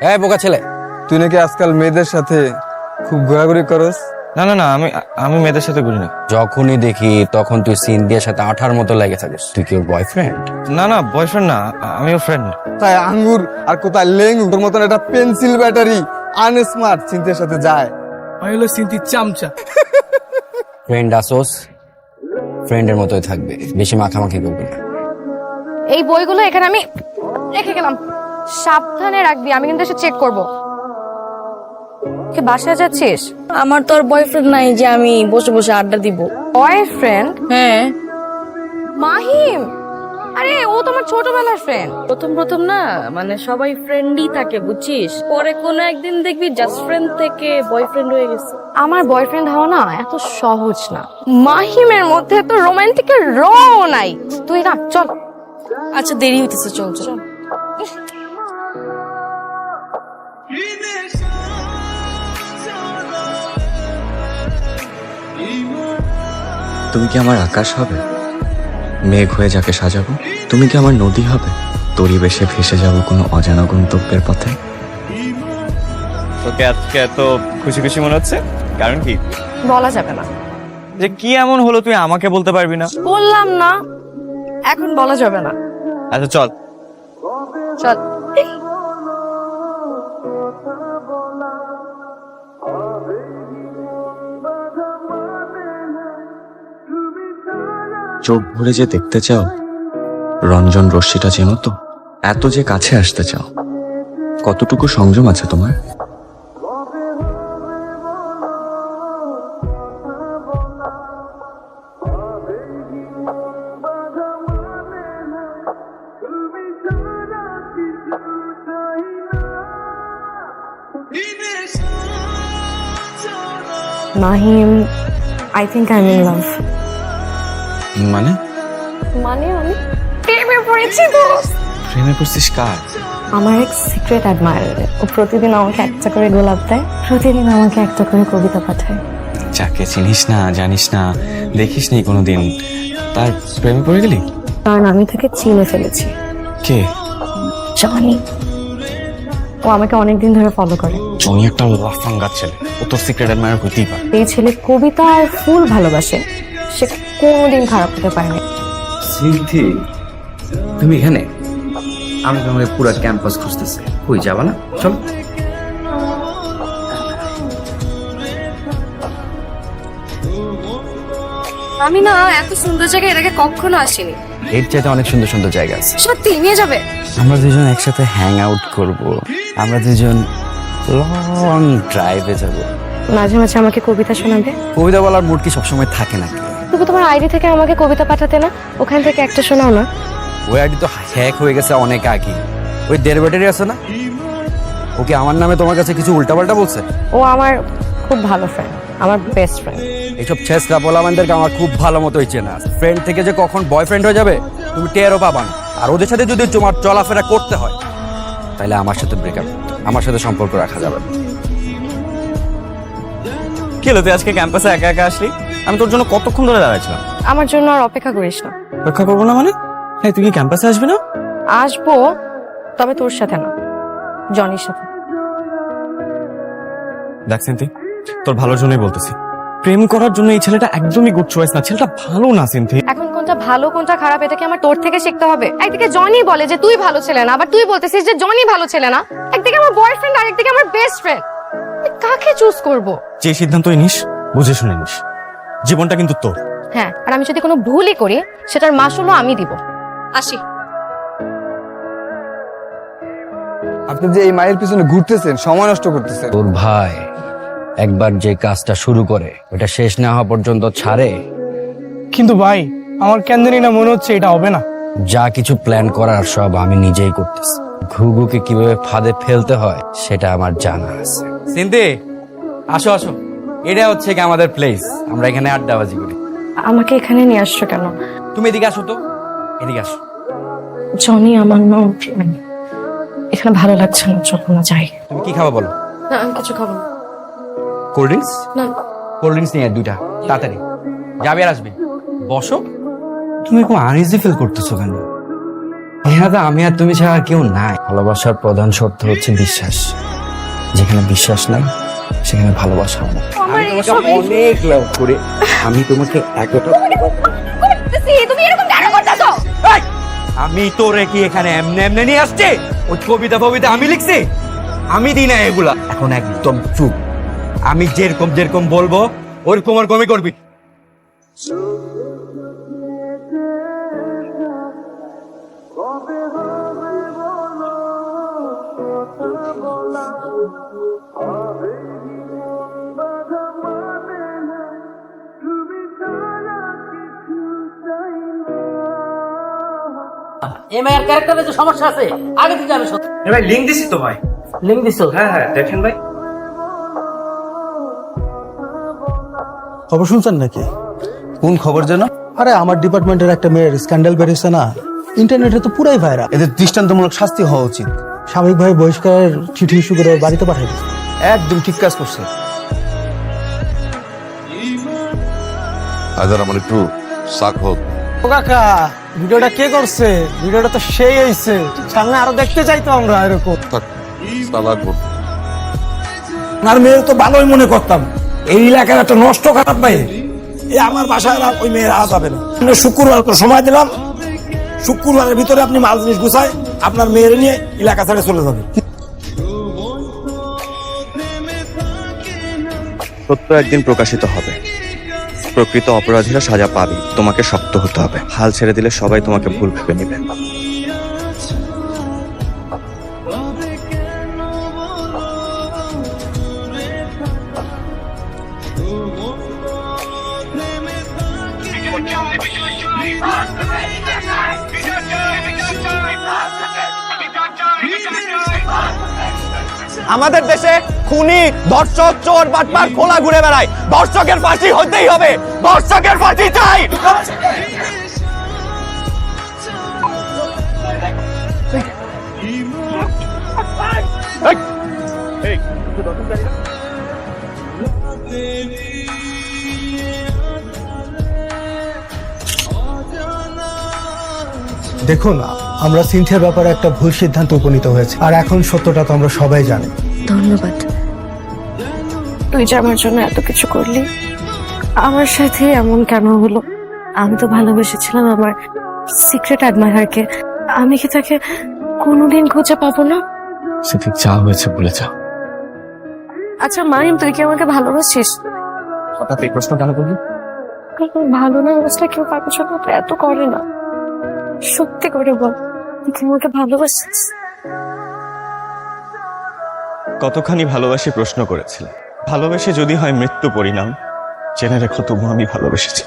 এই বোকা ছেলে। তুই নাকি আজকাল মেয়েদের সাথে খুব ঘোরাঘুরি করস? না না না আমি আমি মেয়েদের সাথে ঘুরি না। যখনই দেখি তখন তুই সিনদিয়ার সাথে আঠার মতো লেগে থাকিস। তুই কি ওর বয়ফ্রেন্ড না না বয়ফ্রেন্ড না আ- আমি ওর ফ্রেন্ড তাই আঙ্গুর আর কোথায় লেঙ্গু তোর মতন একটা পেন্সিল ব্যাটারি আনস্মার্ট চিন্তার সাথে যায়। আমি হলো সিন্তির চামচা। ফ্রেন্ড আসোস ফ্রেন্ডের মতোই থাকবে বেশি মাখামাখি করবে না। এই বইগুলো এখানে আমি রেখে গেলাম। সাবধানে রাখবি আমি কিন্তু এসে চেক করব। কি বাসায় যাচ্ছিস? আমার তো আর বয়ফ্রেন্ড নাই যে আমি বসে বসে আড্ডা দিব। বয়ফ্রেন্ড হ্যাঁ। মাহিম? আরে ও তোমার ছোটবেলার ফ্রেন্ড প্রথম প্রথম না মানে সবাই ফ্রেন্ডই থাকে বুঝছিস? পরে কোনো একদিন দেখবি জাস্ট ফ্রেন্ড থেকে বয়ফ্রেন্ড হয়ে গেছে। আমার বয়ফ্রেন্ড হওয়া না এত সহজ না। মাহিমের মধ্যে এত রোমান্টিকের রও নাই। তুই না চল। আচ্ছা দেরি হইতেছে চল চল। তুমি কি আমার আকাশ হবে? মেঘ হয়ে যাকে সাজাবো? তুমি কি আমার নদী হবে? তরি বেশে ভেসে যাব কোনো অজানা গন্তব্যের পথে? তোকে আজকে এত খুশি খুশি মনে হচ্ছে? কারণ কি? বলা যাবে না। যে কি এমন হলো তুই আমাকে বলতে পারবি না? বললাম না এখন বলা যাবে না। আচ্ছা চল। চল। চোখ ভরে যে দেখতে চাও, রঞ্জন রশ্মিটা চেনো তো? এত যে কাছে আসতে চাও, কতটুকু সংযম আছে তোমার? Mahim I think I in love মানে? মানে আমি প্রেমে পড়েছি দোস্ত প্রেমে পড়ছিস কার? আমার এক সিক্রেট অ্যাডমায়ার ও প্রতিদিন আমাকে একটা করে গোলাপ দেয় প্রতিদিন আমাকে একটা করে কবিতা পাঠায়। যাকে চিনিস না জানিস না দেখিস নি কোনোদিন। তার প্রেমে পড়ে গেলি? কারণ আমি তাকে চিনে ফেলেছি। কে? জানি। ও আমাকে অনেকদিন ধরে ফলো করে। জনি একটা লাফাঙ্গা ছেলে। ও তোর সিক্রেট অ্যাডমায়ার হইতেই পারে। এই ছেলে কবিতা আর ফুল ভালোবাসে। সে কোনোদিন খারাপ হতে পারে না সিদ্ধি তুমি এখানে? আমি তোমাকে পুরো ক্যাম্পাস খুঁজতেছি। কই যাবা না? চল। আমি না এত সুন্দর জায়গায় এর আগে কখনো আসিনি। এর চাইতে অনেক সুন্দর সুন্দর জায়গা আছে। সত্যি নিয়ে যাবে। আমরা দুজন একসাথে হ্যাং আউট করব। আমরা দুজন লং ড্রাইভে যাব। মাঝে মাঝে আমাকে কবিতা শোনাবে। কবিতা বলার মুড কি সবসময় থাকে নাকি? তবু তোমার আইডি থেকে আমাকে কবিতা পাঠাতে না? ওখান থেকে একটা শোনাও না। ওই আইডি তো হ্যাক হয়ে গেছে অনেক আগে। ওই দেড় ব্যাটারি আছে না? ওকে আমার নামে তোমার কাছে কিছু উল্টাপাল্টা বলছে? ও আমার খুব ভালো ফ্রেন্ড আমার বেস্ট ফ্রেন্ড এইসব ছেসরা পোলামানদেরকে আমার খুব ভালো মতোই চেনা ফ্রেন্ড থেকে যে কখন বয়ফ্রেন্ড হয়ে যাবে তুমি টেরও পাবা না। আর ওদের সাথে যদি তোমার চলাফেরা করতে হয় তাহলে আমার সাথে ব্রেকআপ আমার সাথে সম্পর্ক রাখা যাবে। কি হলো তুই আজকে ক্যাম্পাসে একা একা আসলি? আমি তোর জন্য কতক্ষণ ধরে দাঁড়াইছিলাম? আমার জন্য আর অপেক্ষা করিস না। রক্ষা করব না মানে? হ্যাঁ তুই কি ক্যাম্পাসে আসবি না? আসব তবে তোর সাথে না জনির সাথে। দেখ সিন্তি তোর ভালোর জন্যই বলতেছি। প্রেম করার জন্য এই ছেলেটা একদমই গুড চয়েস না ছেলেটা ভালো না সিন্থি এখন কোনটা ভালো কোনটা খারাপ এটা কি আমার তোর থেকে শিখতে হবে। একদিকে জনি বলে যে তুই ভালো ছেলে না আবার তুই বলতেছিস যে জনি ভালো ছেলে না। একদিকে আমার বয়ফ্রেন্ড আর একদিকে আমার বেস্ট ফ্রেন্ড কাকে চুজ করব? যে সিদ্ধান্তই নিস বুঝে শুনে নিস। জীবনটা কিন্তু তোর। হ্যাঁ আর আমি যদি কোনো ভুলই করি সেটার মাসুলও আমি দিব। আসি। আপনি যে এই মায়ের পিছনে ঘুরতেছেন সময় নষ্ট করতেছেন। তোর ভাই একবার যে কাজটা শুরু করে ওটা শেষ না হওয়া পর্যন্ত ছাড়ে। কিন্তু ভাই আমার কেন জানি না মনে হচ্ছে এটা হবে না। যা কিছু প্ল্যান করার সব আমি নিজেই করতেছি। ঘুঘুকে কীভাবে ফাঁদে ফেলতে হয় সেটা আমার জানা আছে। সিন্দি আসো আসো। এটা হচ্ছে কি আমাদের প্লেস আমরা এখানে আড্ডাবাজি করি। আমাকে এখানে নিয়ে আসছো কেন? তুমি এদিকে আসো তো। এদিকে আসো। জনি আমার নাম এখানে ভালো লাগছে না চলো না যাই। তুমি কি খাবা বলো? না আমি কিছু খাব না। কোল্ড ড্রিঙ্কস না। কোল্ড ড্রিঙ্কস নিয়ে আয় দুইটা তাড়াতাড়ি। যাবে আর আসবে। বসো। তুমি এরকম আনইজি ফিল করতেছো কেন? এখানে তো আমি আর তুমি ছাড়া আর কেউ নাই। ভালোবাসার প্রধান শর্ত হচ্ছে বিশ্বাস। যেখানে বিশ্বাস নাই সেখানে ভালোবাসা আমি তোমাকে অনেক লাভ করে। আমি তোমাকে এতটা তুমি এরকম কেন করতেছো? আমি তোরে কি এখানে এমনি এমনি নিয়ে আসছে? ওই কবিতা ফবিতা আমি লিখছি? আমি দিই না এগুলা। এখন একদম চুপ। আমি যেরকম যেরকম বলব ওরকম ওরকমই করবি। এম এর ক্যারেক্টারে যে সমস্যা আছে আগে থেকে আমি সত্য ভাই লিঙ্ক দিছি তো ভাই। লিঙ্ক দিছো? হ্যাঁ হ্যাঁ দেখেন ভাই। খবর শুনছেন নাকি? কোন খবর যেন? আরে আমার ডিপার্টমেন্টের একটা মেয়ের স্ক্যান্ডাল বেরিয়েছে না? ইন্টারনেটে তো পুরাই ভাইরাল এদের দৃষ্টান্তমূলক শাস্তি হওয়া উচিত। সাময়িকভাবে বহিষ্কারের চিঠি ইস্যু করে ওর বাড়িতে পাঠিয়ে দিচ্ছে একদম ঠিক কাজ করছে। আজার আমার একটু শাক হোক ও কাকা ভিডিওটা কে করছে? ভিডিওটা তো সেই হয়েছে সামনে আরও দেখতে চাইতো আমরা এরকম। আর মেয়ের তো ভালোই মনে করতাম। এই এলাকার একটা নষ্ট খারাপ মেয়ে। এই আমার বাসায় আর ওই মেয়ের আওয়া যাবে না। শুক্রবার করে সময় দিলাম। শুক্রবারের ভিতরে আপনি মাল জিনিস গুছায় আপনার মেয়ের নিয়ে এলাকা ছেড়ে চলে যাবে সত্য একদিন প্রকাশিত হবে। প্রকৃত অপরাধীরা সাজা পাবে। তোমাকে শক্ত হতে হবে। হাল ছেড়ে দিলে সবাই তোমাকে ভুল ভেবে নেবে। আমাদের দেশে খুনি, ধর্ষক, চোর, বাটপার, খোলা ঘুরে বেড়ায়। ধর্ষকের ফাঁসি হতেই হবে। ধর্ষকের ফাঁসি চাই! দেখুন আমরা সিনথিয়ার ব্যাপারে একটা ভুল সিদ্ধান্ত উপনীত হয়েছে। আর এখন সত্যটা তো আমরা সবাই জানি। ধন্যবাদ। তুই যে আমার জন্য এত কিছু করলি আমার সাথে এমন কেন হলো? আমি তো ভালোবেসেছিলাম আমার সিক্রেট অ্যাডমায়ারকে আমি কি তাকে কোনোদিন খুঁজে পাবো না? সে ঠিক যা হয়েছে বলে যা। আচ্ছা মারিম তুই কি আমাকে ভালোবাসিস? হঠাৎ এই প্রশ্ন কেন করলি? ভালো না অবস্থা কেউ কারোর জন্য এত করে না। সত্যি করে বল। কি আমাকে ভালোবাসিস কতখানি ভালোবাসি প্রশ্ন করেছিলে? ভালোবেসে যদি হয় মৃত্যু পরিণাম, জেনে রেখো তবু আমি ভালোবেসেছি।